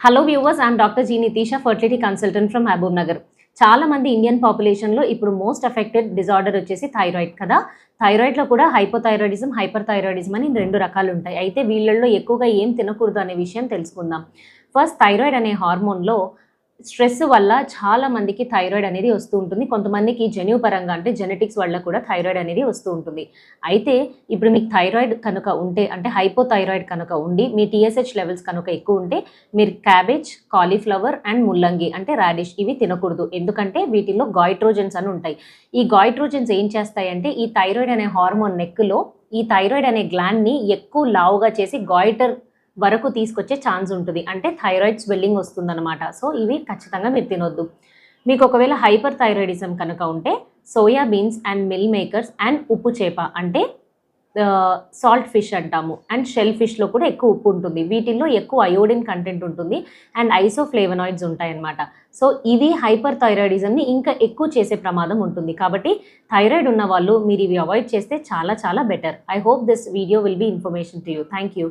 Hello viewers I'm doctor G Nitisha fertility consultant from Mahabubnagar చాలా మంది Indian పాపులేషన్లో ఇప్పుడు మోస్ట్ అఫెక్టెడ్ డిజార్డర్ వచ్చేసి థైరాయిడ్ కదా. థైరాయిడ్లో కూడా హైపోథైరాయిడిజం హైపర్ థైరాయిడిజం అని రెండు రకాలు ఉంటాయి. అయితే వీళ్ళల్లో ఎక్కువగా ఏం తినకూడదు అనే విషయం తెలుసుకుందాం. ఫస్ట్ థైరాయిడ్ అనే హార్మోన్లో స్ట్రెస్ వల్ల చాలా మందికి థైరాయిడ్ అనేది వస్తూ ఉంటుంది. కొంతమందికి జన్యు పరంగా అంటే జెనెటిక్స్ వల్ల కూడా థైరాయిడ్ అనేది వస్తూ ఉంటుంది. అయితే ఇప్పుడు మీకు థైరాయిడ్ కనుక ఉంటే అంటే హైపోథైరాయిడ్ కనుక ఉండి మీ టీఎస్హెచ్ లెవెల్స్ కనుక ఎక్కువ ఉంటే మీరు క్యాబేజ్ కాలీఫ్లవర్ అండ్ ముల్లంగి అంటే రాడిష్ ఇవి తినకూడదు. ఎందుకంటే వీటిల్లో గాయిట్రోజన్స్ అని ఉంటాయి. ఈ గాయిట్రోజన్స్ ఏం చేస్తాయంటే ఈ థైరాయిడ్ అనే హార్మోన్ నెక్లో ఈ థైరాయిడ్ అనే గ్లాండ్ని ఎక్కువ లావుగా చేసి గాయిటర్ వరకు తీసుకొచ్చే ఛాన్స్ ఉంటుంది. అంటే థైరాయిడ్ స్వెల్లింగ్ వస్తుందన్నమాట. సో ఇవి ఖచ్చితంగా మీరు తినొద్దు. మీకు ఒకవేళ హైపర్ థైరాయిడిజం కనుక ఉంటే soya beans and meal makers and ఉప్పు చేప అంటే సాల్ట్ ఫిష్ అంటాము. అండ్ షెల్ ఫిష్లో కూడా ఎక్కువ ఉప్పు ఉంటుంది. వీటిల్లో ఎక్కువ అయోడిన్ కంటెంట్ ఉంటుంది. అండ్ ఐసోఫ్లేవనాయిడ్స్ ఉంటాయన్నమాట. సో ఇవి హైపర్ థైరాయిడిజంని ఇంకా ఎక్కువ చేసే ప్రమాదం ఉంటుంది. కాబట్టి థైరాయిడ్ ఉన్న వాళ్ళు మీరు ఇవి అవాయిడ్ చేస్తే చాలా చాలా better I hope this video will be information to you thank you